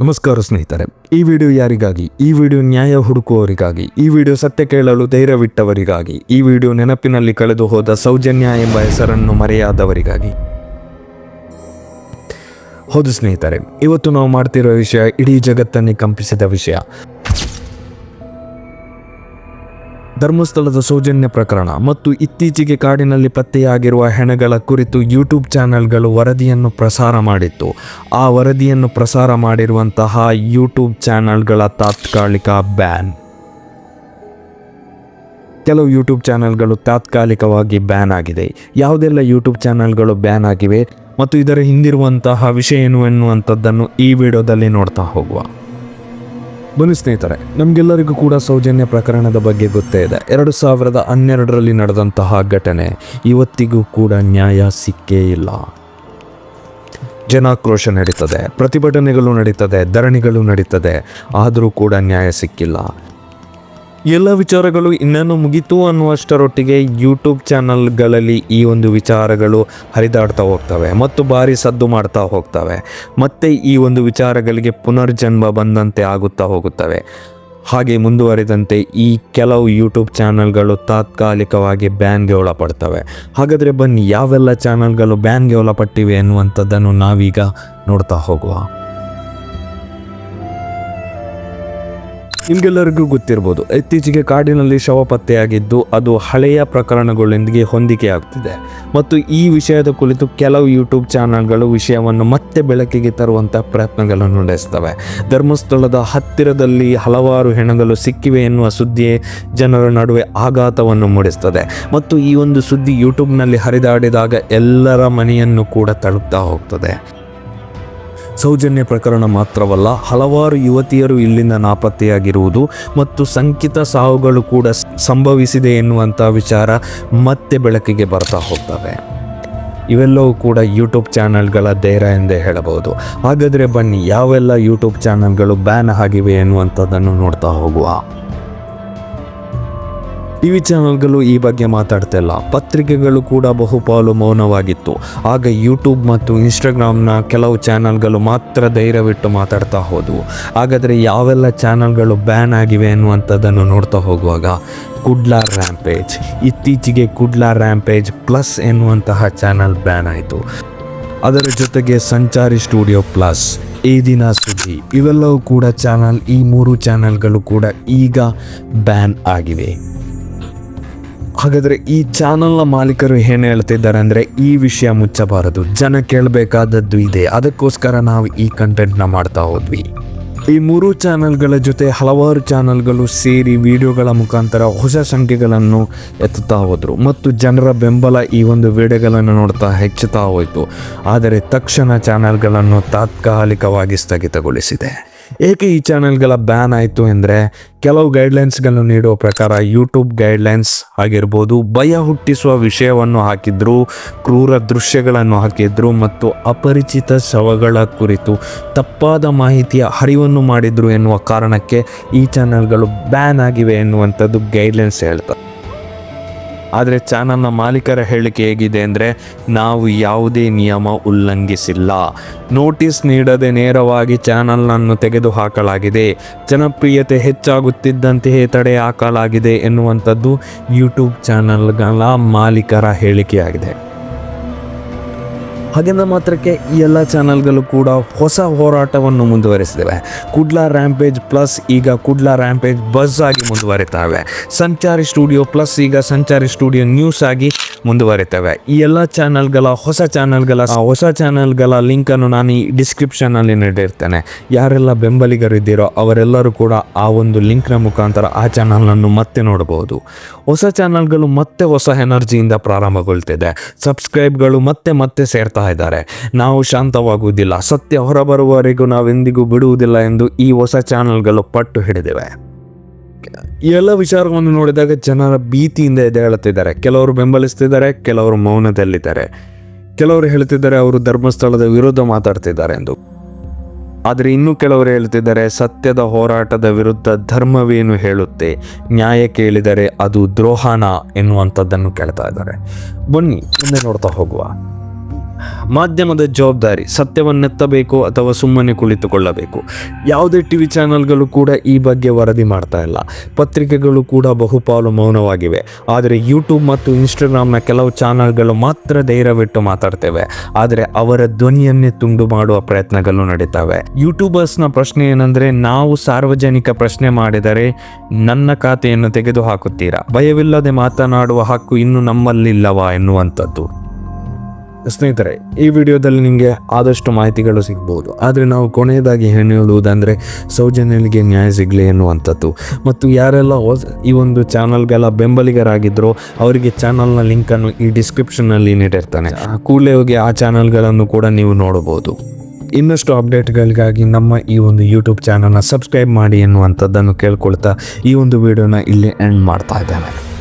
ನಮಸ್ಕಾರ ಸ್ನೇಹಿತರೆ, ಈ ವಿಡಿಯೋ ಯಾರಿಗಾಗಿ? ಈ ವಿಡಿಯೋ ನ್ಯಾಯ ಹುಡುಕುವವರಿಗಾಗಿ, ಈ ವಿಡಿಯೋ ಸತ್ಯ ಕೇಳಲು ಧೈರ್ಯವಿಟ್ಟವರಿಗಾಗಿ, ಈ ವಿಡಿಯೋ ನೆನಪಿನಲ್ಲಿ ಕಳೆದು ಹೋದ ಸೌಜನ್ಯ ಎಂಬ ಹೆಸರನ್ನು ಮರೆಯಾದವರಿಗಾಗಿ. ಹೌದು ಸ್ನೇಹಿತರೆ, ಇವತ್ತು ನಾವು ಮಾಡ್ತಿರೋ ವಿಷಯ ಇಡೀ ಜಗತ್ತನ್ನೇ ಕಂಪಿಸಿದ ವಿಷಯ. ಧರ್ಮಸ್ಥಳದ ಸೌಜನ್ಯ ಪ್ರಕರಣ ಮತ್ತು ಇತ್ತೀಚೆಗೆ ಕಾಡಿನಲ್ಲಿ ಪತ್ತೆಯಾಗಿರುವ ಹೆಣಗಳ ಕುರಿತು ಯೂಟ್ಯೂಬ್ ಚಾನೆಲ್ಗಳು ವರದಿಯನ್ನು ಪ್ರಸಾರ ಮಾಡಿತ್ತು. ಆ ವರದಿಯನ್ನು ಪ್ರಸಾರ ಮಾಡಿರುವಂತಹ ಯೂಟ್ಯೂಬ್ ಚಾನೆಲ್ಗಳ ತಾತ್ಕಾಲಿಕ ಬ್ಯಾನ್. ಕೆಲವು ಯೂಟ್ಯೂಬ್ ಚಾನೆಲ್ಗಳು ತಾತ್ಕಾಲಿಕವಾಗಿ ಬ್ಯಾನ್ ಆಗಿದೆ. ಯಾವುದೆಲ್ಲ ಯೂಟ್ಯೂಬ್ ಚಾನೆಲ್ಗಳು ಬ್ಯಾನ್ ಆಗಿವೆ ಮತ್ತು ಇದರ ಹಿಂದಿರುವಂತಹ ವಿಷಯ ಏನು ಎನ್ನುವಂಥದ್ದನ್ನು ಈ ವಿಡಿಯೋದಲ್ಲಿ ನೋಡ್ತಾ ಹೋಗುವ. ಬನ್ನಿ ಸ್ನೇಹಿತರೆ, ನಮಗೆಲ್ಲರಿಗೂ ಕೂಡ ಸೌಜನ್ಯ ಪ್ರಕರಣದ ಬಗ್ಗೆ ಗೊತ್ತೇ ಇದೆ. ಎರಡು ಸಾವಿರದ ಹನ್ನೆರಡರಲ್ಲಿ ನಡೆದಂತಹ ಘಟನೆ ಇವತ್ತಿಗೂ ಕೂಡ ನ್ಯಾಯ ಸಿಕ್ಕೇ ಇಲ್ಲ. ಜನಾಕ್ರೋಶ ನಡೀತದೆ, ಪ್ರತಿಭಟನೆಗಳು ನಡೀತದೆ, ಧರಣಿಗಳು ನಡೀತದೆ, ಆದರೂ ಕೂಡ ನ್ಯಾಯ ಸಿಕ್ಕಿಲ್ಲ. ಎಲ್ಲ ವಿಚಾರಗಳು ಇನ್ನೇನು ಮುಗೀತು ಅನ್ನುವಷ್ಟರೊಟ್ಟಿಗೆ ಯೂಟ್ಯೂಬ್ ಚಾನಲ್ಗಳಲ್ಲಿ ಈ ಒಂದು ವಿಚಾರಗಳು ಹರಿದಾಡ್ತಾ ಹೋಗ್ತವೆ ಮತ್ತು ಭಾರಿ ಸದ್ದು ಮಾಡ್ತಾ ಹೋಗ್ತವೆ. ಮತ್ತೆ ಈ ಒಂದು ವಿಚಾರಗಳಿಗೆ ಪುನರ್ಜನ್ಮ ಬಂದಂತೆ ಆಗುತ್ತಾ ಹೋಗುತ್ತವೆ. ಹಾಗೆ ಮುಂದುವರಿದಂತೆ ಈ ಕೆಲವು ಯೂಟ್ಯೂಬ್ ಚಾನಲ್ಗಳು ತಾತ್ಕಾಲಿಕವಾಗಿ ಬ್ಯಾನ್ಗೆ ಒಳಪಡ್ತವೆ. ಹಾಗಾದರೆ ಬನ್ನಿ, ಯಾವೆಲ್ಲ ಚಾನಲ್ಗಳು ಬ್ಯಾನ್ಗೆ ಒಳಪಟ್ಟಿವೆ ಎನ್ನುವಂಥದ್ದನ್ನು ನಾವೀಗ ನೋಡ್ತಾ ಹೋಗುವ. ನಿಮಗೆಲ್ಲರಿಗೂ ಗೊತ್ತಿರ್ಬೋದು. ಇತ್ತೀಚೆಗೆ ಕಾಡಿನಲ್ಲಿ ಶವ ಪತ್ತೆಯಾಗಿದ್ದು, ಅದು ಹಳೆಯ ಪ್ರಕರಣಗಳೊಂದಿಗೆ ಹೊಂದಿಕೆ ಆಗ್ತಿದೆ ಮತ್ತು ಈ ವಿಷಯದ ಕುರಿತು ಕೆಲವು ಯೂಟ್ಯೂಬ್ ಚಾನಲ್ಗಳು ವಿಷಯವನ್ನು ಮತ್ತೆ ಬೆಳಕಿಗೆ ತರುವಂಥ ಪ್ರಯತ್ನಗಳನ್ನು ನಡೆಸ್ತವೆ. ಧರ್ಮಸ್ಥಳದ ಹತ್ತಿರದಲ್ಲಿ ಹಲವಾರು ಹೆಣಗಳು ಸಿಕ್ಕಿವೆ ಎನ್ನುವ ಸುದ್ದಿ ಜನರ ನಡುವೆ ಆಘಾತವನ್ನು ಮೂಡಿಸ್ತದೆ. ಮತ್ತು ಈ ಒಂದು ಸುದ್ದಿ ಯೂಟ್ಯೂಬ್ನಲ್ಲಿ ಹರಿದಾಡಿದಾಗ ಎಲ್ಲರ ಮನೆಯನ್ನು ಕೂಡ ತಳುಕ್ತಾ ಹೋಗ್ತದೆ. ಸೌಜನ್ಯ ಪ್ರಕರಣ ಮಾತ್ರವಲ್ಲ, ಹಲವಾರು ಯುವತಿಯರು ಇಲ್ಲಿಂದ ನಾಪತ್ತೆಯಾಗಿರುವುದು ಮತ್ತು ಸಂಕಿತ ಸಾವುಗಳು ಕೂಡ ಸಂಭವಿಸಿದೆ ಎನ್ನುವಂಥ ವಿಚಾರ ಮತ್ತೆ ಬೆಳಕಿಗೆ ಬರ್ತಾ ಹೋಗ್ತವೆ. ಇವೆಲ್ಲವೂ ಕೂಡ ಯೂಟ್ಯೂಬ್ ಚಾನಲ್ಗಳ ಧೈರ್ಯ ಎಂದೇ ಹೇಳಬಹುದು. ಹಾಗಾದರೆ ಬನ್ನಿ, ಯಾವೆಲ್ಲ ಯೂಟ್ಯೂಬ್ ಚಾನಲ್ಗಳು ಬ್ಯಾನ್ ಆಗಿವೆ ಎನ್ನುವಂಥದ್ದನ್ನು ನೋಡ್ತಾ ಹೋಗುವ. ಟಿವಿ ಚಾನೆಲ್ಗಳು ಈ ಬಗ್ಗೆ ಮಾತಾಡ್ತಿಲ್ಲ. ಪತ್ರಿಕೆಗಳು ಕೂಡ ಬಹುಪಾಲು ಮೌನವಾಗಿತ್ತು. ಆಗ ಯೂಟ್ಯೂಬ್ ಮತ್ತು ಇನ್ಸ್ಟಾಗ್ರಾಮ್ನ ಕೆಲವು ಚಾನಲ್ಗಳು ಮಾತ್ರ ಧೈರ್ಯವಿಟ್ಟು ಮಾತಾಡ್ತಾ ಹೋದವು. ಹಾಗಾದರೆ ಯಾವೆಲ್ಲ ಚಾನಲ್ಗಳು ಬ್ಯಾನ್ ಆಗಿವೆ ಎನ್ನುವಂಥದ್ದನ್ನು ನೋಡ್ತಾ ಹೋಗುವಾಗ ಕುಡ್ಲಾ ರ್ಯಾಂಪೇಜ್. ಇತ್ತೀಚೆಗೆ ಕುಡ್ಲಾ ರ್ಯಾಂಪೇಜ್ ಪ್ಲಸ್ ಎನ್ನುವಂತಹ ಚಾನಲ್ ಬ್ಯಾನ್ ಆಯಿತು. ಅದರ ಜೊತೆಗೆ ಸಂಚಾರಿ ಸ್ಟುಡಿಯೋ ಪ್ಲಸ್, ಈ ದಿನ ಸುದ್ದಿ, ಇವೆಲ್ಲವೂ ಕೂಡ ಚಾನಲ್, ಈ ಮೂರು ಚಾನಲ್ಗಳು ಕೂಡ ಈಗ ಬ್ಯಾನ್ ಆಗಿವೆ. ಹಾಗಾದರೆ ಈ ಚಾನಲ್ನ ಮಾಲೀಕರು ಏನು ಹೇಳ್ತಿದ್ದಾರೆ ಅಂದರೆ ಈ ವಿಷಯ ಮುಚ್ಚಬಾರದು. ಜನ ಕೇಳಬೇಕಾದದ್ದು ಇದೆ. ಅದಕ್ಕೋಸ್ಕರ ನಾವು ಈ ಕಂಟೆಂಟ್ನ ಮಾಡ್ತಾ ಹೋದ್ವಿ. ಈ ಮೂರು ಚಾನಲ್ಗಳ ಜೊತೆ ಹಲವಾರು ಚಾನಲ್ಗಳು ಸೇರಿ ವಿಡಿಯೋಗಳ ಮುಖಾಂತರ ಹೊಸ ಸಂಖ್ಯೆಗಳನ್ನು ಎತ್ತುತ್ತಾ ಹೋದರು. ಮತ್ತು ಜನರ ಬೆಂಬಲ ಈ ಒಂದು ವಿಡಿಯೋಗಳನ್ನು ನೋಡ್ತಾ ಹೆಚ್ಚುತ್ತಾ ಹೋಯಿತು. ಆದರೆ ತಕ್ಷಣ ಚಾನಲ್ಗಳನ್ನು ತಾತ್ಕಾಲಿಕವಾಗಿ ಸ್ಥಗಿತಗೊಳಿಸಿದೆ. ಏಕೆ ಈ ಚಾನೆಲ್ಗಳ ಬ್ಯಾನ್ ಆಯಿತು ಅಂದರೆ ಕೆಲವು ಗೈಡ್ಲೈನ್ಸ್ಗಳನ್ನು ನೀಡುವ ಪ್ರಕಾರ ಯೂಟ್ಯೂಬ್ ಗೈಡ್ಲೈನ್ಸ್ ಆಗಿರ್ಬೋದು, ಭಯ ಹುಟ್ಟಿಸುವ ವಿಷಯವನ್ನು ಹಾಕಿದ್ರು, ಕ್ರೂರ ದೃಶ್ಯಗಳನ್ನು ಹಾಕಿದ್ರು ಮತ್ತು ಅಪರಿಚಿತ ಶವಗಳ ಕುರಿತು ತಪ್ಪಾದ ಮಾಹಿತಿಯ ಹರಿವನ್ನು ಮಾಡಿದ್ರು ಎನ್ನುವ ಕಾರಣಕ್ಕೆ ಈ ಚಾನೆಲ್ಗಳು ಬ್ಯಾನ್ ಆಗಿವೆ ಎನ್ನುವಂಥದ್ದು ಗೈಡ್ಲೈನ್ಸ್ ಹೇಳ್ತಾರೆ ಆದರೆ ಚಾನಲ್ನ ಮಾಲೀಕರ ಹೇಳಿಕೆ ಹೇಗಿದೆ ಅಂದರೆ ನಾವು ಯಾವುದೇ ನಿಯಮ ಉಲ್ಲಂಘಿಸಿಲ್ಲ. ನೋಟಿಸ್ ನೀಡದೆ ನೇರವಾಗಿ ಚಾನಲ್ನನ್ನು ತೆಗೆದುಹಾಕಲಾಗಿದೆ. ಜನಪ್ರಿಯತೆ ಹೆಚ್ಚಾಗುತ್ತಿದ್ದಂತೆಯೇ ತಡೆ ಹಾಕಲಾಗಿದೆ ಎನ್ನುವಂಥದ್ದು ಯೂಟ್ಯೂಬ್ ಚಾನಲ್ಗಳ ಮಾಲೀಕರ ಹೇಳಿಕೆಯಾಗಿದೆ. ಹಾಗೆಂದ ಮಾತ್ರಕ್ಕೆ ಈ ಎಲ್ಲ ಚಾನಲ್ಗಳು ಕೂಡ ಹೊಸ ಹೋರಾಟವನ್ನು ಮುಂದುವರಿಸಿವೆ ಕುಡ್ಲಾ ರ್ಯಾಂಪೇಜ್ ಪ್ಲಸ್ ಈಗ ಕುಡ್ಲಾ ರ್ಯಾಂಪೇಜ್ ಬಸ್ ಆಗಿ ಮುಂದುವರಿತಾವೆ. ಸಂಚಾರಿ ಸ್ಟುಡಿಯೋ ಪ್ಲಸ್ ಈಗ ಸಂಚಾರಿ ಸ್ಟುಡಿಯೋ ನ್ಯೂಸ್ ಆಗಿ ಮುಂದುವರಿತವೆ. ಈ ಎಲ್ಲ ಚಾನಲ್ಗಳ ಹೊಸ ಚಾನಲ್ಗಳ ಹೊಸ ಚಾನಲ್ಗಳ ಲಿಂಕನ್ನು ನಾನು ಈ ಡಿಸ್ಕ್ರಿಪ್ಷನಲ್ಲಿ ನೀಡಿರ್ತೇನೆ. ಯಾರೆಲ್ಲ ಬೆಂಬಲಿಗರಿದ್ದೀರೋ ಅವರೆಲ್ಲರೂ ಕೂಡ ಆ ಒಂದು ಲಿಂಕ್ನ ಮುಖಾಂತರ ಆ ಚಾನಲನ್ನು ಮತ್ತೆ ನೋಡಬಹುದು. ಹೊಸ ಚಾನಲ್ಗಳು ಮತ್ತೆ ಹೊಸ ಎನರ್ಜಿಯಿಂದ ಪ್ರಾರಂಭಗೊಳ್ತಿದೆ. ಸಬ್ಸ್ಕ್ರೈಬ್ಗಳು ಮತ್ತೆ ಮತ್ತೆ ಸೇರ್ತಾ ಇದ್ದಾರೆ. ನಾವು ಶಾಂತವಾಗುವುದಿಲ್ಲ. ಸತ್ಯ ಹೊರಬರುವವರೆಗೂ ನಾವೆಂದಿಗೂ ಬಿಡುವುದಿಲ್ಲ ಎಂದು ಈ ಹೊಸ ಚಾನಲ್ಗಳು ಪಟ್ಟು ಹಿಡಿದಿವೆ. ಎಲ್ಲ ವಿಚಾರವನ್ನು ನೋಡಿದಾಗ ಜನರ ಭೀತಿಯಿಂದ ಎದ್ದೇಳುತ್ತಿದ್ದಾರೆ ಕೆಲವರು ಬೆಂಬಲಿಸ್ತಿದ್ದಾರೆ ಕೆಲವರು ಮೌನದಲ್ಲಿದ್ದಾರೆ. ಕೆಲವರು ಹೇಳ್ತಿದ್ದಾರೆ ಅವರು ಧರ್ಮಸ್ಥಳದ ವಿರುದ್ಧ ಮಾತಾಡ್ತಿದ್ದಾರೆ ಎಂದು. ಆದರೆ ಇನ್ನೂ ಕೆಲವರು ಹೇಳ್ತಿದ್ದಾರೆ ಸತ್ಯದ ಹೋರಾಟದ ವಿರುದ್ಧ ಧರ್ಮವೇನು ಹೇಳುತ್ತೆ, ನ್ಯಾಯ ಕೇಳಿದರೆ ಅದು ದ್ರೋಹನ ಎನ್ನುವಂಥದ್ದನ್ನು ಕೇಳ್ತಾ ಇದ್ದಾರೆ. ಬನ್ನಿ, ಮುಂದೆ ನೋಡ್ತಾ ಹೋಗುವ. ಮಾಧ್ಯಮದ ಜವಾಬ್ದಾರಿ ಸತ್ಯವನ್ನೆತ್ತಬೇಕು ಅಥವಾ ಸುಮ್ಮನೆ ಕುಳಿತುಕೊಳ್ಳಬೇಕು. ಯಾವುದೇ ಟಿ ವಿ ಚಾನಲ್ಗಳು ಕೂಡ ಈ ಬಗ್ಗೆ ವರದಿ ಮಾಡ್ತಾ ಇಲ್ಲ. ಪತ್ರಿಕೆಗಳು ಕೂಡ ಬಹುಪಾಲು ಮೌನವಾಗಿವೆ. ಆದರೆ ಯೂಟ್ಯೂಬ್ ಮತ್ತು ಇನ್ಸ್ಟಾಗ್ರಾಮ್ನ ಕೆಲವು ಚಾನಲ್ಗಳು ಮಾತ್ರ ಧೈರ್ಯವಿಟ್ಟು ಮಾತಾಡ್ತೇವೆ. ಆದರೆ ಅವರ ಧ್ವನಿಯನ್ನೇ ತುಂಡು ಮಾಡುವ ಪ್ರಯತ್ನಗಳು ನಡೀತವೆ. ಯೂಟ್ಯೂಬರ್ಸ್ನ ಪ್ರಶ್ನೆ ಏನಂದ್ರೆ, ನಾವು ಸಾರ್ವಜನಿಕ ಪ್ರಶ್ನೆ ಮಾಡಿದರೆ ನನ್ನ ಖಾತೆಯನ್ನು ತೆಗೆದು ಹಾಕುತ್ತೀರಾ ಭಯವಿಲ್ಲದೆ ಮಾತನಾಡುವ ಹಕ್ಕು ಇನ್ನು ನಮ್ಮಲ್ಲಿಲ್ಲವಾ? ಎನ್ನುವಂಥದ್ದು. ಸ್ನೇಹಿತರೆ, ಈ ವಿಡಿಯೋದಲ್ಲಿ ನಿಮಗೆ ಆದಷ್ಟು ಮಾಹಿತಿಗಳು ಸಿಗ್ಬೋದು. ಆದರೆ ನಾವು ಕೊನೆಯದಾಗಿ ಹೇಳುವುದಂದರೆ ಸೌಜನ್ಯನಿಗೆ ನ್ಯಾಯ ಸಿಗಲಿ ಎನ್ನುವಂಥದ್ದು. ಮತ್ತು ಯಾರೆಲ್ಲ ಈ ಒಂದು ಚಾನಲ್ಗೆಲ್ಲ ಬೆಂಬಲಿಗರಾಗಿದ್ದರು ಅವರಿಗೆ ಚಾನಲ್ನ ಲಿಂಕನ್ನು ಈ ಡಿಸ್ಕ್ರಿಪ್ಷನ್ನಲ್ಲಿ ನೀಡಿರ್ತಾನೆ. ಆ ಕೂಡಲೇ ಹೋಗಿ ಆ ಚಾನಲ್ಗಳನ್ನು ಕೂಡ ನೀವು ನೋಡಬಹುದು. ಇನ್ನಷ್ಟು ಅಪ್ಡೇಟ್ಗಳಿಗಾಗಿ ನಮ್ಮ ಈ ಒಂದು ಯೂಟ್ಯೂಬ್ ಚಾನಲ್ನ ಸಬ್ಸ್ಕ್ರೈಬ್ ಮಾಡಿ ಎನ್ನುವಂಥದ್ದನ್ನು ಕೇಳ್ಕೊಳ್ತಾ ಈ ಒಂದು ವಿಡಿಯೋನ ಇಲ್ಲಿ ಎಂಡ್ ಮಾಡ್ತಾ ಇದ್ದೇನೆ.